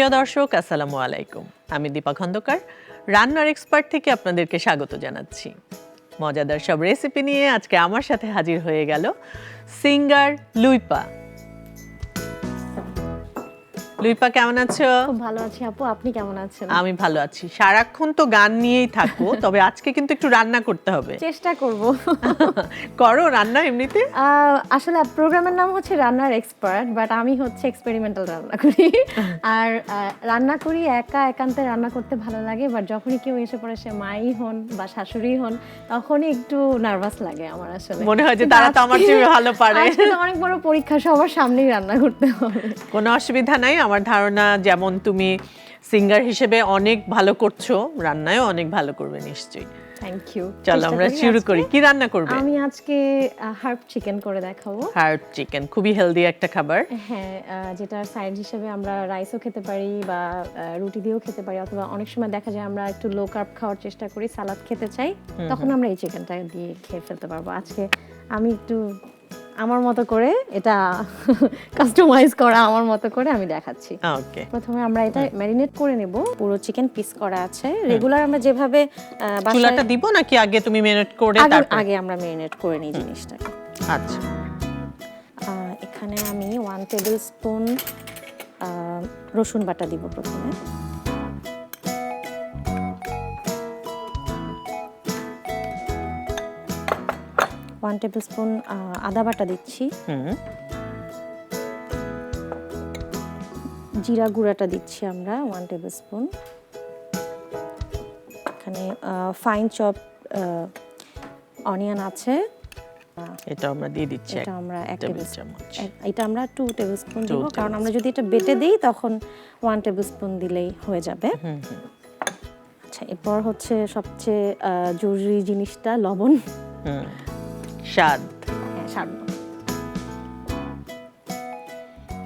প্রিয় দর্শক, আসসালামু আলাইকুম। আমি দীপা খন্দকার, রান্নার এক্সপার্ট থেকে আপনাদেরকে স্বাগত জানাচ্ছি। মজাদার সব রেসিপি নিয়ে আজকে আমার সাথে হাজির হয়ে গেল সিঙ্গার লুইপা। লুইপা কেমন আছো? খুব ভালো আছি আপু আপনি কেমন আছেন? আমি ভালো আছি। সারাক্ষণ তো গান নিয়েই থাকো তবে আজকে কিন্তু একটু রান্না করতে হবে। চেষ্টা করব। করো রান্না এমনিতে? আসলে প্রোগ্রামের নাম হচ্ছে রান্নার এক্সপার্ট বাট আমি হচ্ছে এক্সপেরিমেন্টাল রান্না করি। আর রান্না করি একা একান্তে রান্না করতে ভালো লাগে বাট যখনই কেউ এসে পড়ে সে মাই হন বা শাশুড়ি হন তখনই একটু নার্ভাস লাগে আমার আসলে। মনে হয় যে তারা তো আমার চেয়ে ভালো পারে। অনেক বড় পরীক্ষা সবার সামনেই রান্না করতে হবে। কোনো অসুবিধা নাই আমার ধারণা যেমন তুমি সিঙ্গার হিসেবে অনেক ভালো করছ রান্নায়ও অনেক ভালো করবে নিশ্চয়ই। থ্যাংক ইউ চলো আমরা শুরু করি। কি রান্না করবে? আমি আজকে হার্ব চিকেন করে দেখাবো। হার্ড চিকেন খুবই হেলদি একটা খাবার। হ্যাঁ যেটা সাইড হিসেবে আমরা রাইসও খেতে পারি বা রুটি দিয়েও খেতে পারি অথবা অনেক সময় দেখা যায় আমরা একটু লো কার্ব খাওয়ার চেষ্টা করি সালাদ খেতে চাই তখন আমরা এই চিকেনটা দিয়ে খেয়ে ফেলতে পারব। আজকে আমি একটু আমার মতো করে এটা কাস্টমাইজ করা আমার মতো করে আমি দেখাচ্ছি। ওকে প্রথমে আমরা এটা ম্যারিনেট করে নেব। পুরো চিকেন পিস করা আছে। রেগুলার আমরা যেভাবে চুলাটা দিব নাকি আগে তুমি মেরিনেট করে তারপর? আগে আমরা ম্যারিনেট করে নিই জিনিসটাকে। আচ্ছা। এখানে আমি ওয়ান টেবিল স্পুন রসুন বাটা দিব প্রথমে। ওয়ান টেবিল স্পুন আদা বাটা দিচ্ছি। হুম। জিরা গুঁড়াটা দিচ্ছি আমরা ওয়ান টেবিল স্পুন এখানে ফাইন চপ অনিয়ন আছে। এটা আমরা দিয়ে দিচ্ছি এটা আমরা এক টেবিল টেবিল চামচ। এটা আমরা টু টেবিল স্পুন দিব। কারণ আমরা যদি এটা বেটে দিই তখন ওয়ান টেবিল স্পুন দিলেই হয়ে যাবে। আচ্ছা এরপর হচ্ছে সবচেয়ে জরুরি জিনিসটা লবণ। হুম। স্বাদ। হ্যাঁ স্বাদ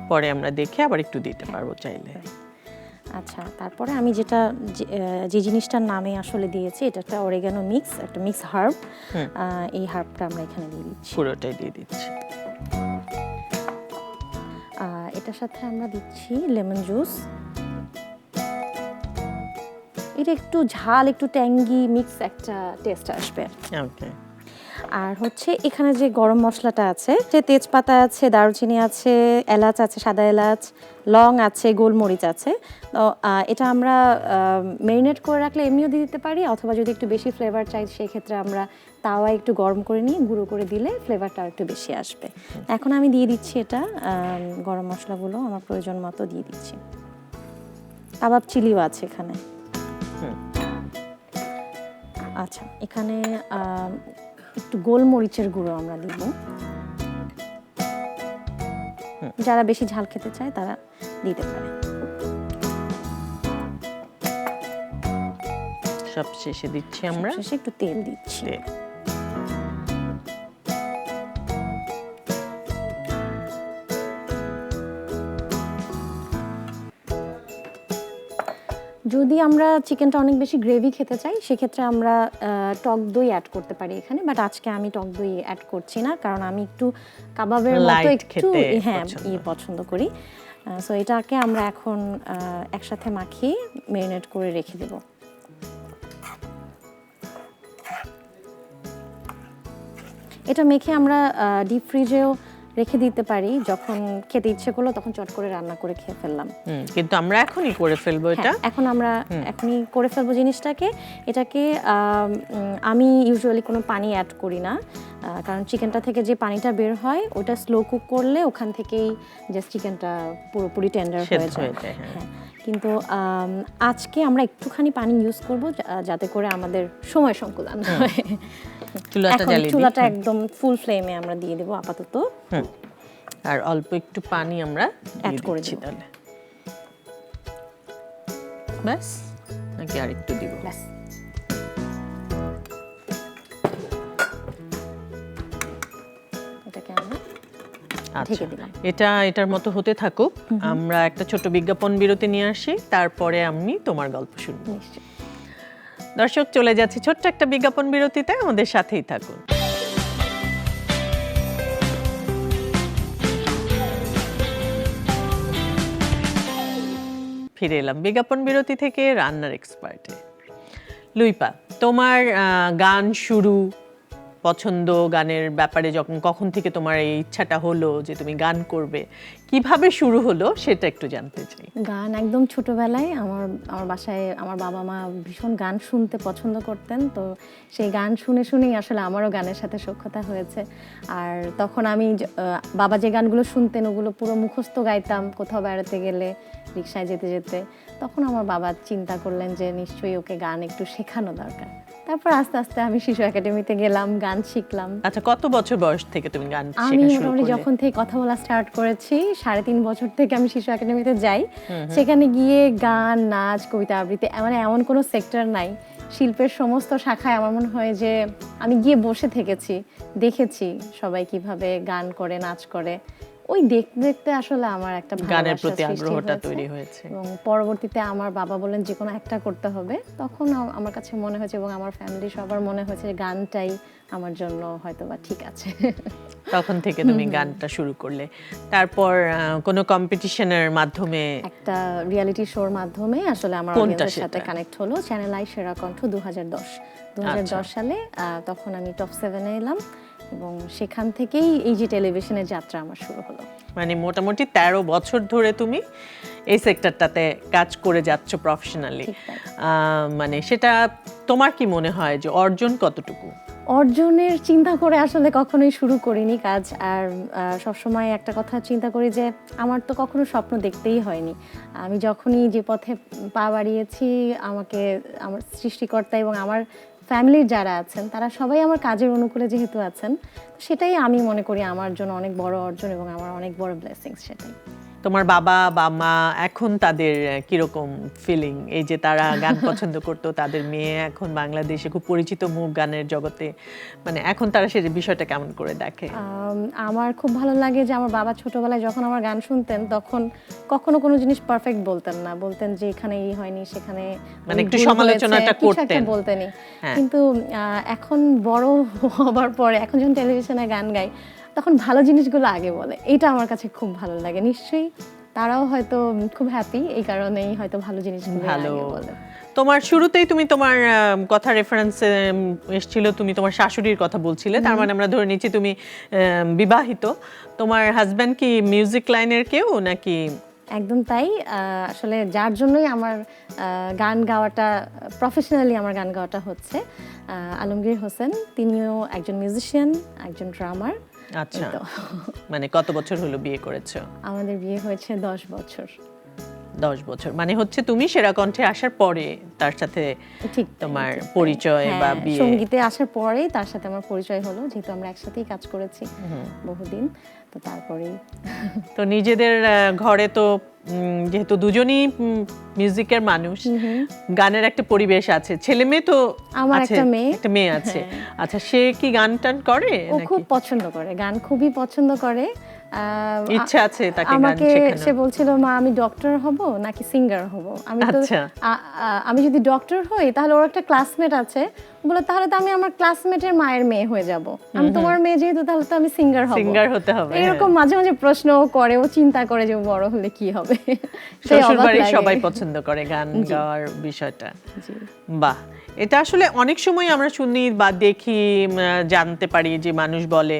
পরে আমরা দেখে আবার একটু দিতে পারব চাইলে। আচ্ছা তারপরে আমি যেটা যে- আহ, যে জিনিসটার নামে আসলে দিয়েছি এটা একটা অরেগানো মিক্স একটা মিক্স হার্ব হুম। এই হার্বটা আমরা এখানে দিয়ে দিচ্ছি। পুরোটাই দিয়ে দিচ্ছি। আহ, এটার সাথে আমরা দিচ্ছি লেমন জুস। এটা একটু ঝাল একটু ট্যাঙ্গি মিক্স একটা টেস্ট আসবে ওকে আর হচ্ছে এখানে যে গরম মশলাটা আছে যে তেজপাতা আছে দারুচিনি আছে এলাচ আছে সাদা এলাচ লং আছে গোলমরিচ আছে তো এটা আমরা মেরিনেট করে রাখলে এমনিও দিয়ে দিতে পারি অথবা যদি একটু বেশি ফ্লেভার চাই সেক্ষেত্রে আমরা তাওয়া একটু গরম করে নিয়ে গুঁড়ো করে দিলে ফ্লেভারটা একটু বেশি আসবে। এখন আমি দিয়ে দিচ্ছি এটা গরম মশলাগুলো আমার প্রয়োজন মতো দিয়ে দিচ্ছি। কাবাব চিলিও আছে এখানে। আচ্ছা এখানে একটু গোলমরিচের গুঁড়ো আমরা দিব। যারা বেশি ঝাল খেতে চায় তারা দিতে পারে। সব শেষে দিচ্ছি আমরা? শেষে একটু তেল দিচ্ছি। যদি আমরা চিকেনটা অনেক বেশি গ্রেভি খেতে চাই সেক্ষেত্রে আমরা টক দই অ্যাড করতে পারি এখানে বাট আজকে আমি টক দই অ্যাড করছি না কারণ আমি একটু কাবাবের মতো একটু হ্যাঁ পছন্দ। ইয়ে পছন্দ করি সো এটাকে আমরা এখন একসাথে মাখিয়ে মেরিনেট করে রেখে দেব এটা মেখে আমরা ডিপ ফ্রিজেও রেখে দিতে পারি। যখন খেতে ইচ্ছে করল তখন চট করে রান্না করে খেয়ে ফেললাম। কিন্তু আমরা এখনই করে ফেলব এটা। হ্যাঁ, এখন আমরা এখনই করে ফেলব জিনিসটাকে। এটাকে আম, ইউজুয়ালি কোনো পানি অ্যাড করি না। কারণ চিকেনটা থেকে যে পানিটা বের হয় ওটা স্লো কুক করলে ওখান থেকেই জাস্ট চিকেনটা পুরোপুরি টেন্ডার হয়ে যায়। হয়ে যায়, হ্যাঁ। হ্যাঁ। কিন্তু আজকে আমরা একটুখানি পানি ইউজ করব যাতে করে আমাদের সময় সংকুলান হয়। চুলাটা এখন চুলাটা একদম ফুল ফ্লেমে আমরা দিয়ে দেবো আপাতত। হুম। আর অল্প একটু পানি আমরা অ্যাড দিয়ে করে দিচ্ছি দেব। তাহলে। ব্যাস নাকি আর একটু দিব? ব্যাস। ঢেকে দিলাম। এটা এটার মতো হতে থাকুক। আমরা একটা ছোট বিজ্ঞাপন বিরতি নিয়ে আসি তারপরে আমি তোমার গল্প শুনব। দর্শক চলে যাচ্ছি ছোট্ট একটা বিজ্ঞাপন বিরতিতে আমাদের সাথেই থাকুন। ফিরে এলাম বিজ্ঞাপন বিরতি থেকে রান্নার এক্সপার্টে লুইপা তোমার আহ, গান শুরু পছন্দ গানের ব্যাপারে যখন, কখন থেকে তোমার এই ইচ্ছাটা হলো যে তুমি গান করবে, কীভাবে শুরু হলো সেটা একটু জানতে চাই। গান একদম ছোটবেলায় আমার আমার বাসায় আমার বাবা মা ভীষণ গান শুনতে পছন্দ করতেন, তো সেই গান শুনে শুনেই আসলে আমারও গানের সাথে সখ্যতা হয়েছে। আর তখন আমি বাবা যে গানগুলো শুনতেন ওগুলো পুরো মুখস্থ গাইতাম কোথাও বেড়াতে গেলে, রিক্সায় যেতে যেতে। তখন আমার বাবা চিন্তা করলেন যে নিশ্চয়ই ওকে গান একটু শেখানো দরকার। তারপর আস্তে আস্তে আমি শিশু একাডেমিতে গেলাম গান শিখলাম। আচ্ছা কত বছর বয়স থেকে তুমি গান আমি শেখা শুরু মোটামুটি যখন থেকে কথা বলা স্টার্ট করেছি সাড়ে তিন বছর থেকে আমি শিশু একাডেমিতে যাই। সেখানে গিয়ে গান নাচ কবিতা আবৃত্তি মানে এমন কোনো সেক্টর নাই। শিল্পের সমস্ত শাখায় আমার মনে হয় যে আমি গিয়ে বসে থেকেছি দেখেছি সবাই কীভাবে গান করে নাচ করে। ওই দেখতে দেখতে আসলে আমার একটা গানের প্রতি আগ্রহটা তৈরি হয়েছে। এবং পরবর্তীতে আমার বাবা বলেন যে কোনো একটা করতে হবে। তখন আমার কাছে মনে হয়েছে এবং আমার ফ্যামিলি সবার মনে হয়েছে গানটাই আমার জন্য হয়তো বা ঠিক আছে। তখন থেকে তুমি গানটা শুরু করলে। তারপর কোনো কম্পিটিশনের মাধ্যমে একটা রিয়েলিটি শোর মাধ্যমে আসলে আমার অডিয়েন্সের সাথে কানেক্ট হলো চ্যানেল আই সেরা কণ্ঠ দু হাজার দশ। দু আচ্ছা। সালে তখন আমি টপ সেভেনে এলাম। এবং সেখান থেকেই এই যে টেলিভিশনের যাত্রা আমার শুরু হলো। মানে মোটামুটি তেরো বছর ধরে তুমি এই সেক্টরটাতে কাজ করে যাচ্ছ প্রফেশনালি মানে সেটা তোমার কি মনে হয় যে অর্জন কতটুকু? অর্জনের চিন্তা করে আসলে কখনোই শুরু করিনি কাজ আর সবসময় একটা কথা চিন্তা করি যে আমার তো কখনো স্বপ্ন দেখতেই হয়নি। আমি যখনই যে পথে পা বাড়িয়েছি আমাকে আমার সৃষ্টিকর্তা এবং আমার ফ্যামিলির যারা আছেন, তারা সবাই আমার কাজের অনুকূলে যেহেতু আছেন সেটাই আমি মনে করি আমার জন্য অনেক বড় অর্জন এবং আমার অনেক বড় ব্লেসিংস সেটাই। তোমার বাবা বা মা এখন তাদের কীরকম ফিলিং এই যে তারা গান পছন্দ করতো তাদের মেয়ে এখন বাংলাদেশে খুব পরিচিত মুখ গানের জগতে মানে এখন তারা সে বিষয়টা কেমন করে দেখে আমার খুব ভালো লাগে যে আমার বাবা ছোটবেলায় যখন আমার গান শুনতেন তখন কখনো কোনো জিনিস পারফেক্ট বলতেন না বলতেন যে এখানে এই হয়নি সেখানে মানে একটু সমালোচনাটা করতেন। বলতেনই হ্যাঁ। কিন্তু এখন বড় হবার পরে এখন যখন টেলিভিশনে গান গাই তখন ভালো জিনিসগুলো আগে বলে। এটা আমার কাছে খুব ভালো লাগে। নিশ্চয়ই তারাও হয়তো খুব হ্যাপি এই কারণেই হয়তো ভালো জিনিস ভালো। বলে। তোমার শুরুতেই তুমি তোমার কথা রেফারেন্স এসেছিল তুমি তোমার শাশুড়ির কথা বলছিলে। তার মানে আমরা ধরে নিচ্ছি তুমি বিবাহিত। তোমার হাজব্যান্ড কি মিউজিক লাইনের কেউ নাকি? একদম তাই। আসলে যার জন্যই আমার গান গাওয়াটা প্রফেশনালি আমার গান গাওয়াটা হচ্ছে আলমগীর হোসেন। তিনিও একজন মিউজিশিয়ান একজন ড্রামার আচ্ছা। মানে কত বছর হলো বিয়ে করেছ? আমাদের বিয়ে হয়েছে দশ বছর। দশ বছর। মানে হচ্ছে তুমি সেরা কণ্ঠে আসার পরে তার সাথে ঠিক তোমার পরিচয় বা হ্যাঁ, বিয়ে। সঙ্গীতে আসার পরেই তার সাথে আমার পরিচয় হলো যেহেতু আমরা একসাথেই কাজ করেছি বহুদিন। তো তারপরে তো নিজেদের ঘরে তো যেহেতু দুজনই মিউজিকের মানুষ গানের একটা পরিবেশ আছে। ছেলে মেয়ে তো আমার একটা মেয়ে। হ্যাঁ। একটা মেয়ে আছে। আচ্ছা সে কি গান টান করে ও খুব পছন্দ করে। গান খুবই পছন্দ করে। ইচ্ছা আছে তাকে আমাকে সে বলছিল মা আমি ডক্টর হব নাকি সিঙ্গার হব? আমি তো আচ্ছা। আমি যদি ডক্টর হই তাহলে ওর একটা ক্লাসমেট আছে। বলে তাহলে তো আমি আমার ক্লাসমেটের মায়ের মেয়ে হয়ে যাব। আমি তোমার মেয়ে যেহেতু তাহলে তো আমি সিঙ্গার হব। সিঙ্গার হতে হবে হ্যাঁ। এরকম মাঝে মাঝে প্রশ্ন করে ও চিন্তা করে যে বড় হলে কি হবে। সবাই পছন্দ করে গান গাওয়ার বিষয়টা। বাহ! এটা আসলে অনেক সময় আমরা শুনি বা দেখি জানতে পারি যে মানুষ বলে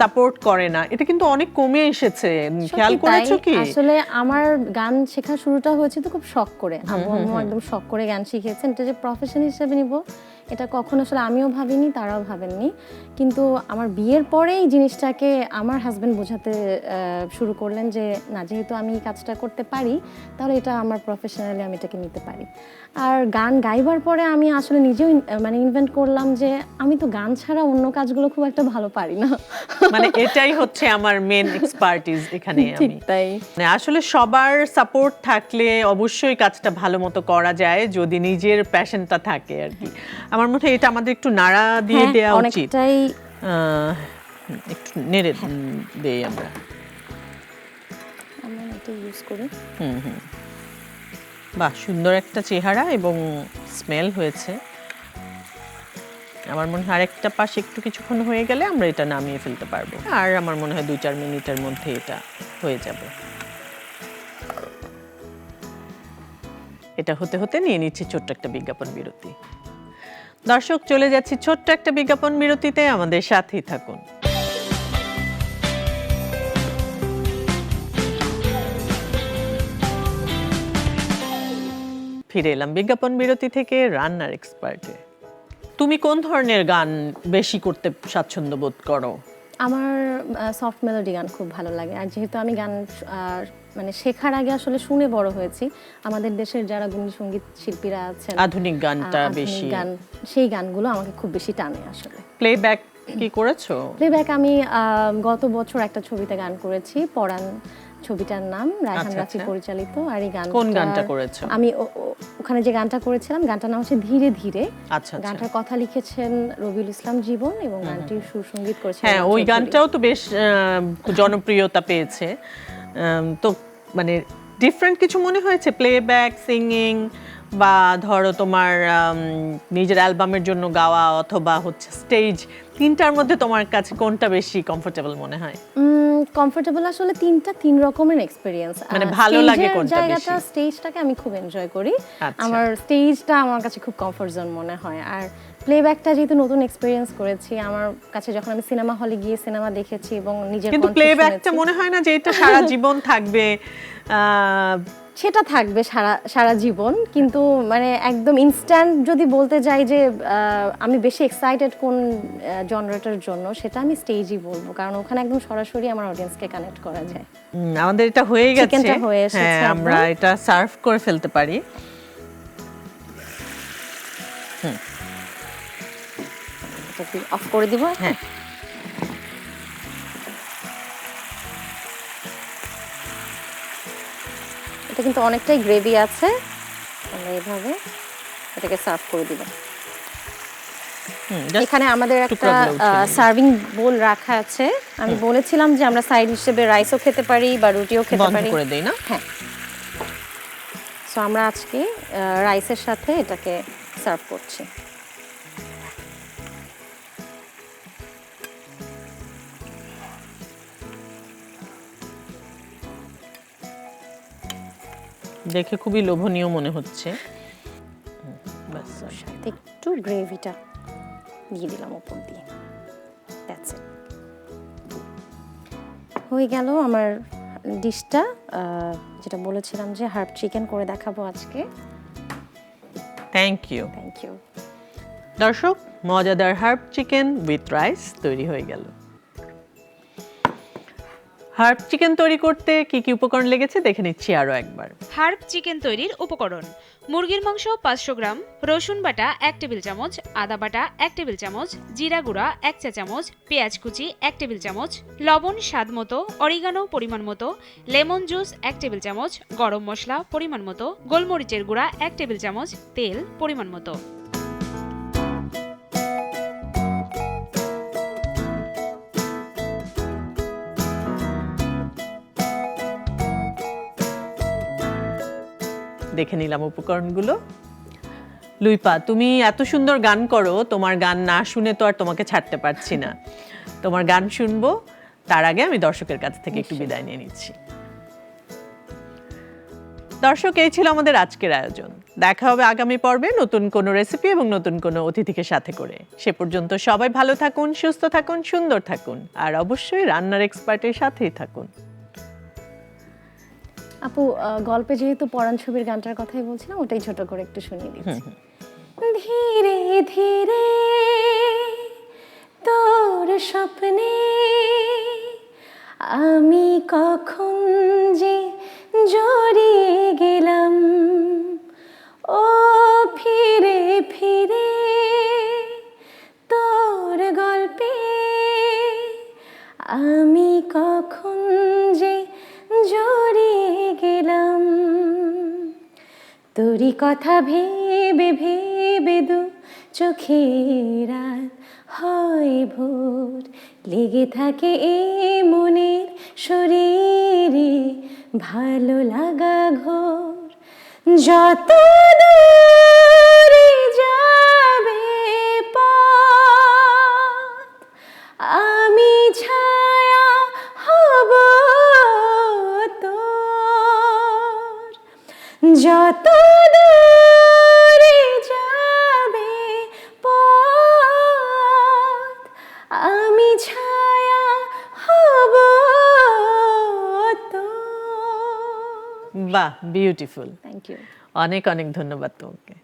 সাপোর্ট করে না। এটা কিন্তু অনেক কমে এসেছে। খেয়াল। করেছ কি? আসলে আমার গান শেখা শুরুটা হয়েছে তো খুব শখ করে। আব্বু আম্মু একদম শখ করে গান শিখেছেন এটা যে প্রফেশন হিসেবে নিব এটা কখনো আসলে আমিও ভাবিনি তারাও ভাবেননি। কিন্তু আমার বিয়ের পরেই জিনিসটাকে আমার হাজব্যান্ড বোঝাতে শুরু করলেন যে না যেহেতু আমি এই কাজটা করতে পারি তাহলে এটা আমার প্রফেশনালি আমি এটাকে নিতে পারি। আর গান গাইবার পরে আমি আসলে নিজেও মানে ইনভেন্ট করলাম যে আমি তো গান ছাড়া অন্য কাজগুলো খুব একটা ভালো পারি না। মানে এটাই হচ্ছে আমার মেন এক্সপার্টিস এখানে আমি। তাই। মানে আসলে সবার সাপোর্ট থাকলে অবশ্যই কাজটা ভালো মতো করা যায় যদি নিজের প্যাশনটা থাকে আর কি। আমার মনে হয় এটা আমাদের একটু নাড়া দিয়ে হ্যাঁ, দেওয়া উচিত। অনেকটাই। একটু নেড়ে দেই আমরা। আমরা এটা ইউজ করি। হুম হুম। বাহ সুন্দর একটা চেহারা এবং স্মেল হয়েছে। আমার মনে হয় আরেকটা পাশ একটু কিছুক্ষণ হয়ে গেলে আমরা এটা নামিয়ে ফেলতে পারব। আর আমার মনে হয় দুই চার মিনিটের মধ্যে এটা হয়ে যাবে। এটা হতে হতে নিয়ে নিচ্ছি ছোট্ট একটা বিজ্ঞাপন বিরতি। দর্শক, চলে যাচ্ছি ছোট্ট একটা বিজ্ঞাপন বিরতিতে। আমাদের সাথেই থাকুন। ফিরে এলাম বিজ্ঞাপন বিরতি থেকে রান্নার এক্সপার্টে তুমি কোন ধরনের গান বেশি করতে স্বাচ্ছন্দ্য বোধ করো? আমার সফট মেলোডি গান খুব ভালো লাগে। আর যেহেতু আমি গান মানে শেখার আগে আসলে শুনে বড় হয়েছি। আমাদের দেশের যারা গুণী সংগীত শিল্পীরা আছেন আধুনিক গানটা বেশি গান সেই গানগুলো আমাকে খুব বেশি টানে আসলে। প্লেব্যাক কি করেছ? প্লেব্যাক আমি গত বছর একটা ছবিতে গান করেছি পরাণ ছবিটার নাম রায়হান আচ্ছা, রাফি আচ্ছা। পরিচালিত আর এই গান কোন গানটা করেছ? আমি ওখানে যে গানটা করেছিলাম গানটার নাম হচ্ছে ধীরে ধীরে। আচ্ছা আচ্ছা। গানটার কথা লিখেছেন রবিউল ইসলাম জীবন এবং গানটির সুর সংগীত করেছেন হ্যাঁ ওই গানটাও তো বেশ জনপ্রিয়তা পেয়েছে। তো মানে ডিফারেন্ট কিছু মনে হয়েছে? প্লেব্যাক সিঙ্গিং বা ধরো তোমার নিজের অ্যালবামের জন্য গাওয়া অথবা হচ্ছে স্টেজ তিনটার মধ্যে তোমার কাছে কোনটা বেশি কমফোর্টেবল মনে হয়? কমফোর্টেবল আসলে তিনটা তিন রকমের এক্সপিরিয়েন্স মানে ভালো লাগে কোনটা জায়গাটা স্টেজটাকে আমি খুব এনজয় করি। আচ্ছা। আমার স্টেজটা আমার কাছে খুব কমফোর্ট জোন মনে হয়। আর প্লেব্যাকটা যেহেতু নতুন এক্সপিরিয়েন্স করেছি আমার কাছে যখন আমি সিনেমা হলে গিয়ে সিনেমা দেখেছি এবং নিজের কিন্তু প্লেব্যাকটা মনে হয় না যে এটা সারা জীবন থাকবে সেটা থাকবে সারা সারা জীবন কিন্তু মানে একদম ইনস্ট্যান্ট যদি বলতে যাই যে আমি বেশি এক্সাইটেড কোন জনরেটার জন্য সেটা আমি স্টেজই বলব কারণ ওখানে একদম সরাসরি আমার অডিয়েন্সকে কানেক্ট করা যায়। আমাদের এটা হয়ে গেছে। হয়ে হ্যাঁ আমরা এটা সার্ভ করে ফেলতে পারি। এটা অফ করে দিব হ্যাঁ। এটা কিন্তু অনেকটাই গ্রেভি আছে। আমরা এইভাবে এটাকে সার্ভ করে দিব। এখানে আমাদের একটা। সার্ভিং বোল রাখা আছে। আমি বলেছিলাম যে আমরা সাইড হিসেবে রাইসও খেতে পারি বা রুটিও খেতে পারি। করে দেই না? হ্যাঁ। সো আমরা আজকে রাইসের সাথে এটাকে সার্ভ করছি। দেখে খুবই লোভনীয় মনে হচ্ছে। সাথে একটু গ্রেভিটা দিয়ে দিলাম উপর দিয়ে। দ্যাটস ইট হয়ে গেল আমার ডিশটা। যেটা বলেছিলাম যে হার্ব চিকেন করে দেখাবো আজকে। থ্যাংক ইউ থ্যাংক ইউ দর্শক মজাদার হার্ব চিকেন উইথ রাইস তৈরি হয়ে গেল। হার্ব চিকেন তৈরি করতে কি কি উপকরণ লেগেছে দেখে নিচ্ছি আরও একবার। হার্ব চিকেন তৈরির উপকরণ। মুরগির মাংস পাঁচশো গ্রাম, রসুন বাটা এক টেবিল চামচ, আদা বাটা এক টেবিল চামচ, জিরা গুঁড়া এক চা চামচ, পেঁয়াজ কুচি এক টেবিল চামচ, লবণ স্বাদ মতো, অরিগানো পরিমাণ মতো, লেমন জুস এক টেবিল চামচ, গরম মশলা পরিমাণ মতো, গোলমরিচের গুঁড়া এক টেবিল চামচ, তেল পরিমাণ মতো। দেখে নিলাম উপকরণগুলো। লুইপা তুমি এত সুন্দর গান করো তোমার গান না শুনে তো আর তোমাকে ছাড়তে পারছি না। তোমার গান শুনব তার আগে আমি দর্শকের কাছ থেকে একটু বিদায় নিয়ে নিচ্ছি। দর্শক এই ছিল আমাদের আজকের আয়োজন। দেখা হবে আগামী পর্বে নতুন কোনো রেসিপি এবং নতুন কোনো অতিথিকে সাথে করে। সে পর্যন্ত সবাই ভালো থাকুন সুস্থ থাকুন সুন্দর থাকুন আর অবশ্যই রান্নার এক্সপার্টের সাথেই থাকুন। আপু গল্পে যেহেতু পরাণ ছবির গানটার কথাই বলছিলাম ওটাই ছোট করে একটু শুনিয়ে দিচ্ছি। ধীরে ধীরে তোর স্বপ্নে আমি কখন যে জড়িয়ে গেলাম ও ফিরে ফিরে তোর গল্পে আমি কখন তোরই কথা ভেবে ভেবে দু চোখের হয় ভোর। লেগে থাকে এ মনের শরীরে ভালো লাগা ঘোর। যত যাবে আমি ছায়া যত দূরে যাবে পথ আমি ছায়া হব বাহ বিউটিফুল থ্যাংক ইউ অনেক অনেক ধন্যবাদ তোমাকে।